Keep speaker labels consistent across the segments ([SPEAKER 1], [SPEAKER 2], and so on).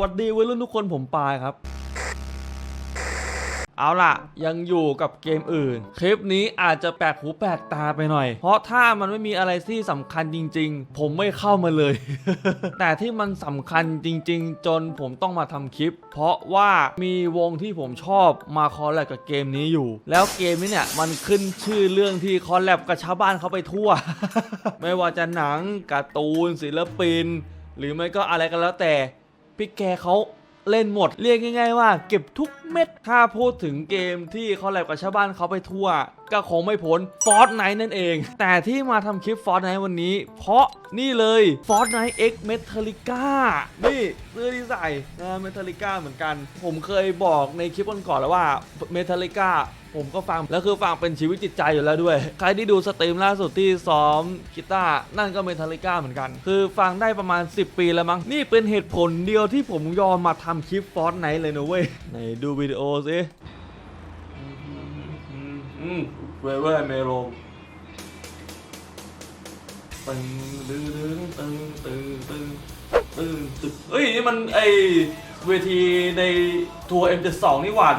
[SPEAKER 1] วัดดีวัยรุ่นทุกคนผมปายครับ เอาล่ะ ยังอยู่กับเกมอื่น คลิปนี้อาจจะแปลกหูแปลกตาไปหน่อย เพราะถ้ามันไม่มีอะไรที่สำคัญจริง ๆ ผมไม่เข้ามาเลย แต่ที่มันสำคัญจริง ๆ จนผมต้องมาทำคลิป เพราะว่ามีวงที่ผมชอบมาคอลแลบกับเกมนี้อยู่ แล้วเกมนี้เนี่ยมันขึ้นชื่อเรื่องที่คอลแลบกับชาวบ้านเขาไปทั่ว ไม่ว่าจะหนังการ์ตูนศิลปิน หรือไม่ก็อะไรกันแล้วแต่ พี่แกเขาเล่นหมด เรียกง่าย ๆ ว่า เก็บทุกเม็ดถ้าพูดถึงเกมที่เขาแลบกับชาวบ้านเขาไปทั่ว ก็คงไม่พ้นฟอร์ n ไนนั่นเอง แต่ที่มาทำคลิปฟอร์ n ไนวันนี้ เพราะนี่เลยฟอร์ n ไน X Metallica นี่เสื้อที่ใส่นะเมทัลิก้าเหมือนกัน ผมเคยบอกในคลิปก่อนๆแล้วว่าเมทัลิก้าผมก็ฟัง แล้วคือฟังเป็นชีวิตจิตใจอยู่แล้วด้วย ใครที่ดูสตรีมล่าสุดที่ซ้อมกีตาร์นั่นก็เมทัลลิก้าเหมือนกัน คือฟังได้ประมาณ 10 ปีแล้วมั้ง นี่เป็นเหตุผลเดียวที่ผมยอมมาทำคลิปฟอร์ n ไนเลยนะเว้ย ไหนดูวิดีโอสิ อืมเวเว่ยเมโลตึงตึงตึงตึงตึงตึงตึงเฮ้ยนี่มันไอเวทีในทัวร์ M72 นี่หว่า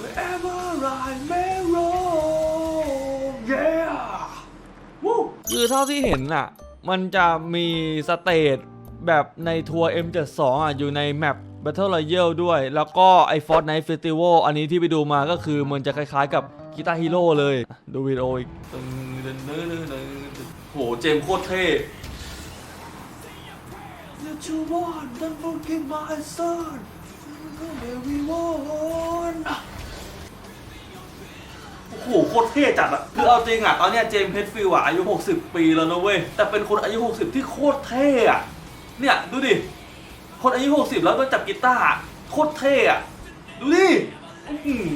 [SPEAKER 1] Wherever I may roam yeah วู้คือเท่าที่เห็นอะ มันจะมีสเตจแบบในทัวร์ M72 อะ อยู่ในแมป Battle Royale ด้วย แล้วก็ไอ้ Fortnite Festival อันนี้ที่ไปดูมาก็คือมันจะคล้ายๆกับกีตาร์ฮีโร่เลย ดูวิดีโออีกตึงตึงตึงตึงตึงตึงโหเจมส์โคตรเท่ Let you want, don't forget my son. Everyone. โอ้โหโคตรเท่จัดอะคือเอาจริงอะตอนเนี้ยเจมส์เพชรฟิลด์อะอายุ 60 ปีแล้วนะเว้ย แต่เป็นคนอายุ 60 ที่โคตรเท่อะเนี่ย ดูดิ คนอายุ60แล้วก็จับกีตาร์โคตรเท่อะดูดิอื้อหือ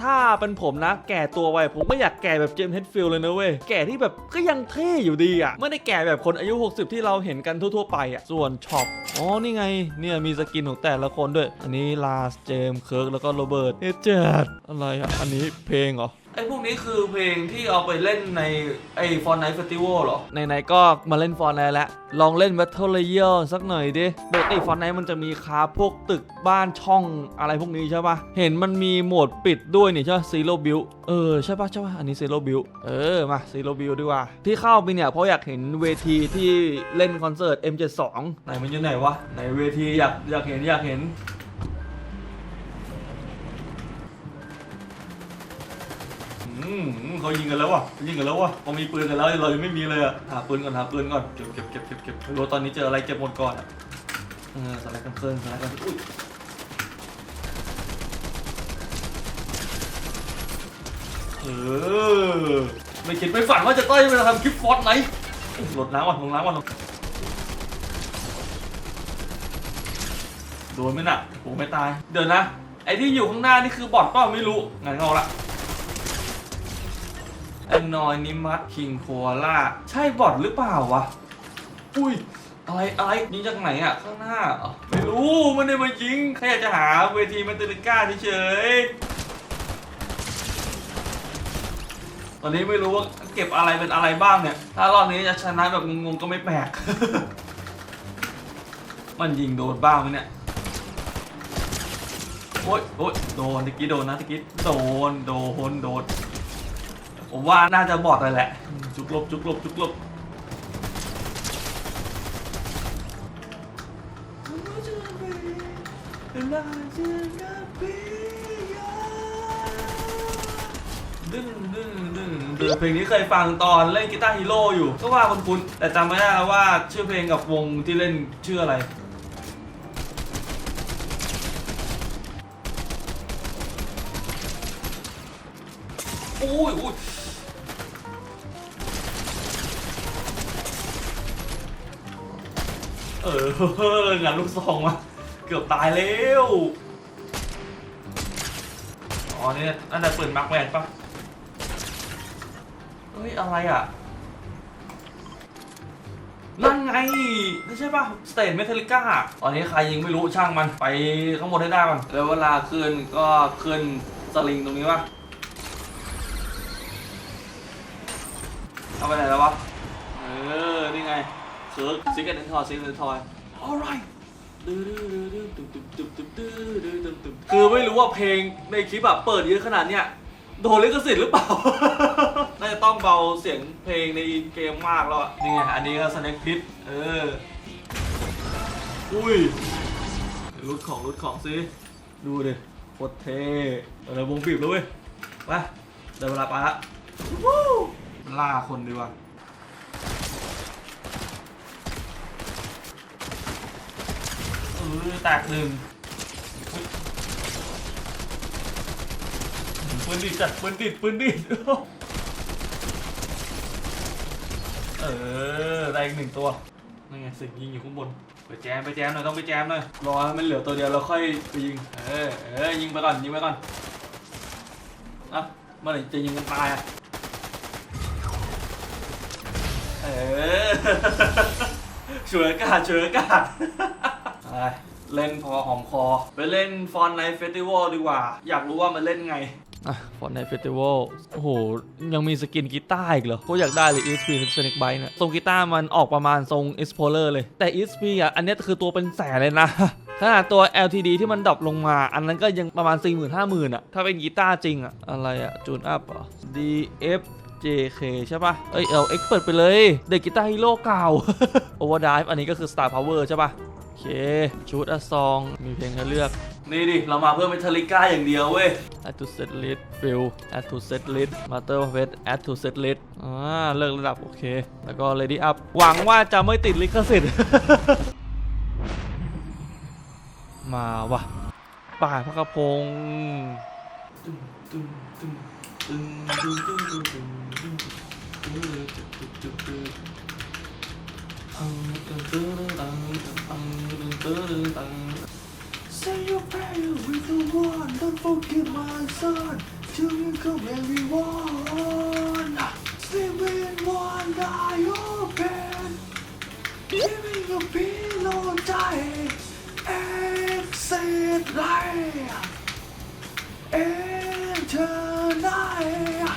[SPEAKER 1] ถ้าเป็นผมนะ แก่ตัวไวผมก็อยากแก่แบบเจมส์เฮดฟิลด์เลยนะเว้ย แก่ที่แบบก็ยังเท่อยู่ดีอะไม่ได้แก่แบบคนอายุ 60 ที่เราเห็นกันทั่ว ๆ ไปอะส่วนช็อป อ๋อ นี่ไง เนี่ยมีสกินของแต่ละคนด้วย อันนี้ลาส เจมส์เคิร์กแล้วก็โรเบิร์ตเอเจดอะไรอะอันนี้เพลงเหรอ ไอพวกนี้คือเพลงที่เอาไปเล่นในไอฟอนไนท์เฟสติวัลหรอไหนๆก็มาเล่นฟอนไนท์แล้ว ลองเล่น Battle Royale สักหน่อยดิปกติฟอนไนท์มันจะมีคาพวกตึกบ้านช่องอะไรพวกนี้ใช่ปะเห็นมันมีโหมดปิดด้วยนี่ใช่ปะซีโร่บิวเออ ใช่ปะใช่ปะอันนี้ซีโร่บิวเออ มาซีโร่บิวดีกว่า ที่เข้าไปเนี่ย เพราะอยากเห็นเวทีที่เล่นคอนเสิร์ต M72 ไหนมันอยู่ไหนวะไหนเวทีอยากอยากเห็นอยากเห็น มเขายิงกันแล้ววะเขายิงกันแล้ววะเขามีปืนกันแล้วเรายังไม่มีเลยอะหาปืนก่อนหาปืนก่อนเก็บเก็บเก็บเก็บเก็บไม่รู้ตอนนี้เจออะไรเก็บหมดก่อนอะเออสไลด์กันเซิร์นสไลด์กันอุ้ยเออไม่คิดไม่ฝันว่าจะต้อยมาทำคลิปฟอสไหนหลดน้ำก่อนลงน้ำก่อนโดนไหมน่ะโอ้ไม่ตาย เดี๋ยวนะ ไอ้ที่อยู่ข้างหน้านี่คือบอทเปล่าไม่รู้งั้นเอาละ นนอยนิมัสคิงโคล่าใช่บอทหรือเปล่าวะ อุ้ยอะไรอะไรยิงจากไหนอะข้างหน้าเหรอไม่รู้ไม่ได้มายิงแค่อยากจะหาเวทีเมตัลิก้าเฉยตอนนี้ไม่รู้ว่าเก็บอะไรเป็นอะไรบ้างเนี่ย ถ้ารอบนี้จะชนะแบบงงๆก็ไม่แปลก มันยิงโดนบ้างไหมเนี่ย โอ๊ยโอ๊ยโดนตะกี้โดนนะตะกี้โดน โดน โดน ผมว่าน่าจะบอดเลยแหละ จุกลบจุกลบจุกลบดึงดึงดึงดึงเพลงนี้เคยฟังตอนเล่นกีตาร์ฮีโร่อยู่ ก็ว่าคุ้นๆแต่จำไม่ได้แล้วว่าชื่อเพลงกับวงที่เล่นชื่ออะไรอุ้ยอุ้ย เอองานลูกซองมาเกือบตายแล้วอ๋อนี่น่าจะปิดมาร์กแวนปะเฮ้ย อะไรอะ นั่นไงไม่ใช่ปะสเตทเมทัลิก้าตอนนี้ใครยิงไม่รู้ช่างมันไปข้างบนให้ได้มัน แล้วเวลาขึ้นก็ขึ้นสลิงตรงนี้ปะเอาไปไหนแล้ววะ เออ นี่ไง เคิร์กซิกเกนทอยซิกเกนทอย alright คือไม่รู้ว่าเพลงในคลิปแบบเปิดเยอะขนาดเนี้ยโดนลิขสิทธิ์หรือเปล่า น่าจะต้องเบาเสียงเพลงในเกมมากแล้วอะนี่ไง อันนี้ก็สแน็คพิษเออ อุ้ยรุดของรุดของซิ ดูดิโคตรเท่อะไรวงบีบแล้วเว้ย ไปเดี๋ยวเวลาไปละวู้ล่าคนดีกว่า ออแตกหนึ่งปืนดิดจัดปืนดิดปืนดิดเออได้อีกหนึ่งตัวนั่นไงสึกยิงอยู่ข้างบนไปแจมไปแจมหน่อยต้องไปแจมหน่อยรอให้มันเหลือตัวเดียวแล้วค่อยไปยิงเออเออยิงไปก่อนยิงไปก่อนอะเมื่อไหร่จะยิงกันตายอะเออช่วยอากาศช่วยอากาศ ไปเล่นพอหอมคอ ไปเล่นฟอนไนเฟสติวัลดีกว่า อยากรู้ว่ามันเล่นไงอะฟอนไนเฟสติวัลโอ้โห ยังมีสกินกีตาร์อีกเหรอโคตรอยากได้เลย ESP Sonic Byte นี่ยทรงกีตาร์มันออกประมาณทรง Explorer เลย แต่ ESP อะ อันนี้คือตัวเป็นแสนเลยนะ ขนาดตัว LTD ที่มันดรอปลงมา อันนั้นก็ยังประมาณ4 0 0 0 0 5 0,000อะ ถ้าเป็นกีตาร์จริงอะ อะไรอะ จูนอัพอะ DF JK ใช่ปะเอ้ยเอา X เปิดไปเลย เด็กกีตาร์ฮีโร่เก่า Overdrive อันนี้ก็คือ Star Power ใช่ปะโอเค ชุดอะซอง มีเพลงให้เลือก นี่ดิเรามาเพื่อเมทัลลิก้าอย่างเดียวเว้ย add to set list fill add to set list master of it add to set list อ่า เลิกระดับ โอเค แล้วก็ ready up หวังว่าจะไม่ติดลิขสิทธิ์ มาว่ะ ป่ายพระกระพง
[SPEAKER 2] Say your prayer with the one, don't forget my son. To you come everyone. Sleep in one eye open. Giving a pillow die. Exit light. Enter night.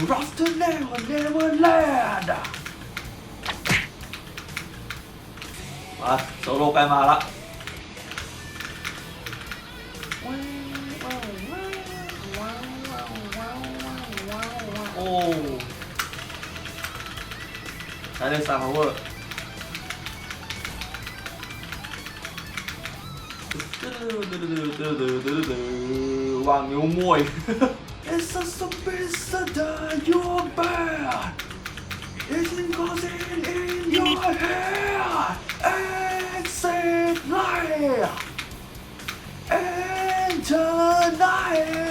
[SPEAKER 2] Rock to never, never land.
[SPEAKER 1] มาโซโลไปมาละโอ้ใช้ได้ซาร์พาวเวอร์วางนิ้วมวย
[SPEAKER 2] It's a sophisticated you're bad. Isn't causing in your hair and save life. And tonight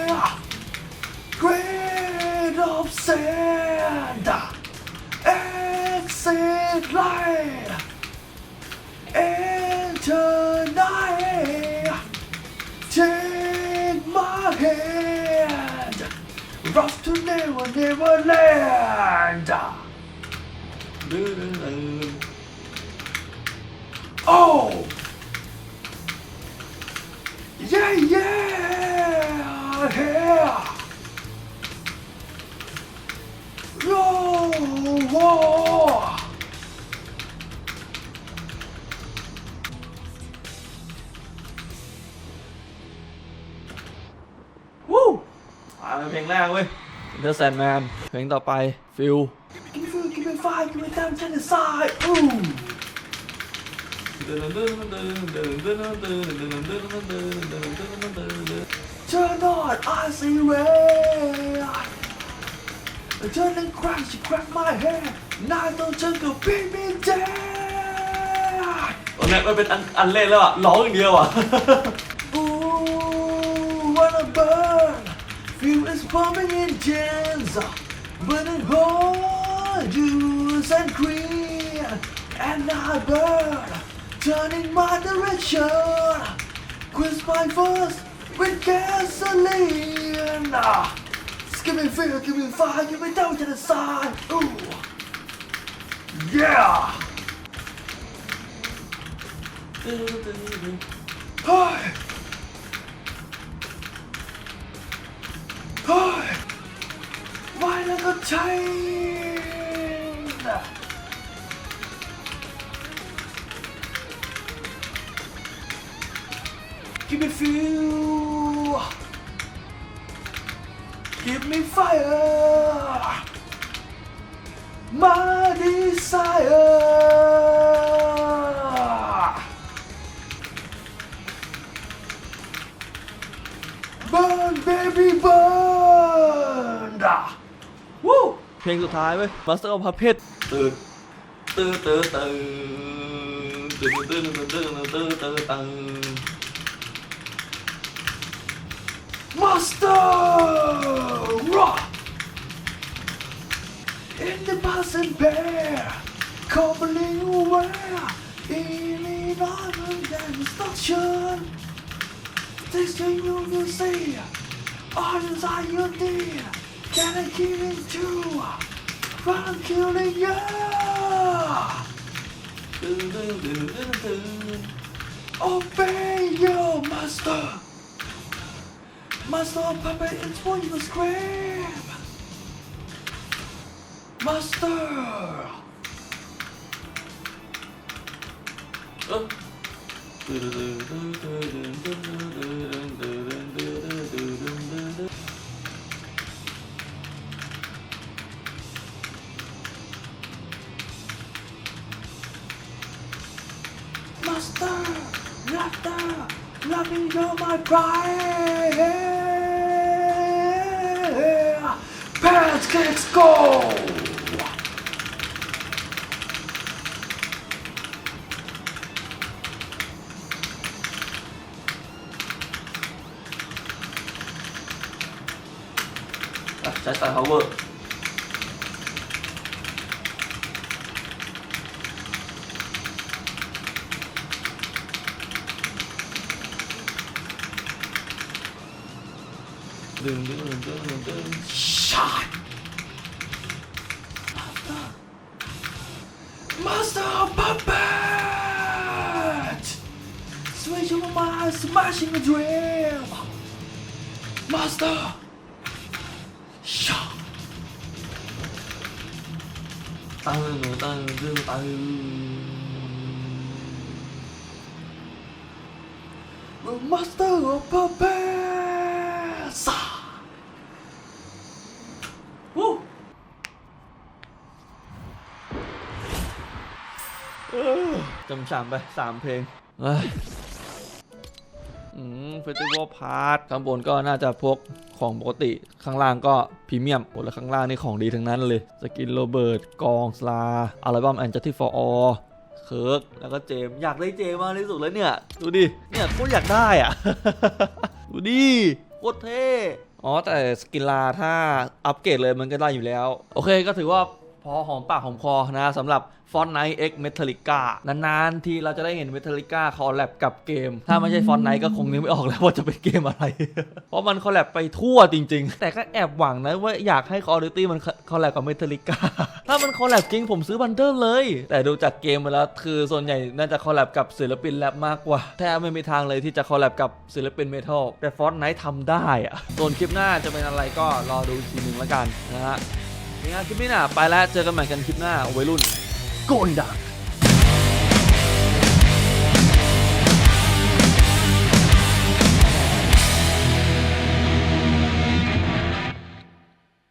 [SPEAKER 2] of sand and save and tonight take my hand. Rough to never never land. Oh! Yeah, yeah! Yeah! Whoa! Whoa!
[SPEAKER 1] วู้อ่าเป็นเพลงแรกเว้ย The Sandman เพลงต่อไป Feel
[SPEAKER 2] Give me food, give me fire, give me down to the side. Ooh! Turn on, I see red. Turn and crack, she crack my head. Now don't take a beat me dead.
[SPEAKER 1] ตอนนี้มันเป็นอันอันเล่นแล้วอะร้องอย่างเดียวอะ
[SPEAKER 2] Ooh, wanna burn. Feel is pumping in gins. Burning hole, juice and cream. And I burn, turning my direction. Quench my thirst with gasoline. Give me fear, give me fire, give me down to the side. Ooh. Yeah. Hi. Hi. Why not the chain? Give me fuel. Give me fire. My desire. Burn, baby, burn.
[SPEAKER 1] เพลงสุดท้ายเว้ย Master of Puppets
[SPEAKER 2] ตื่นตื่นตื่นตื่นตื่นตื่นตื่นตื่นตื่นตื่น Master Rock in the bus and bear covering where Illinois and destruction Tasting you will see all inside your dear Can I kill it too killing you Obey your master. Master of puppet is for you scream. Master. Master, fire. Parents, let's go. Trái tài power dun, dun, dun, dun. Shot! Master Puppet! Switch of my smashing the dream! Master! Shot! Dun, dun, dun, dun. Master of
[SPEAKER 1] Puppet! ำฉ่ำไปสามเพลงเอ้ยอืมเฟสติวัลพาร์ทข้างบนก็น่าจะพวกของปกติข้างล่างก็พรีเมียมโอ้แล้วข้างล่างนี่ของดีทั้งนั้นเลย สกินโรเบิร์ตกองสลาอัลบั้มแอนจัตที่ฟอร์อเคิร์กแล้วก็เจมส์อยากได้เจมส์มากที่สุดแล้วเนี่ย ดูดิ เนี่ยโคตรอยากได้อะ ดูดิโคตรเท่อ๋อแต่สกินลาถ้าอัปเกรดเลยมันก็ได้อยู่แล้ว โอเคก็ถือว่า พอหอมปากหอมคอนะสำหรับ f o n t Night X Metallica นานๆ ที่เราจะได้เห็น Metallica คอลแลบกับเกม ถ้าไม่ใช่ f o n t Night ก็คงนึกไม่ออกแล้วว่าจะเป็นเกมอะไร เพราะมันคอลแลบไปทั่วจริงๆ แต่ก็แอบหวังนะว่าอยากให้ Call of Duty มันคอลแลบกับ Metallica ถ้ามันคอลแลบจริงผมซื้อบันเดิลเลย แต่ดูจากเกมมาแล้วคือส่วนใหญ่น่าจะคอลแลบกับศิลปินแรปมากกว่าแทบไม่มีทางเลยที่จะคอลแลบกับศิลปินเมทัลแต่ f o n t Night ทำได้อะส่วนคลิปหน้าจะเป็นอะไรก็รอดูอีกทีหนึ่งแล้วกันนะฮะ งานคลิปนี้นะไปแล้วเจอกันใหม่กันคลิปหน้าวัยรุ่น
[SPEAKER 2] โกนดัง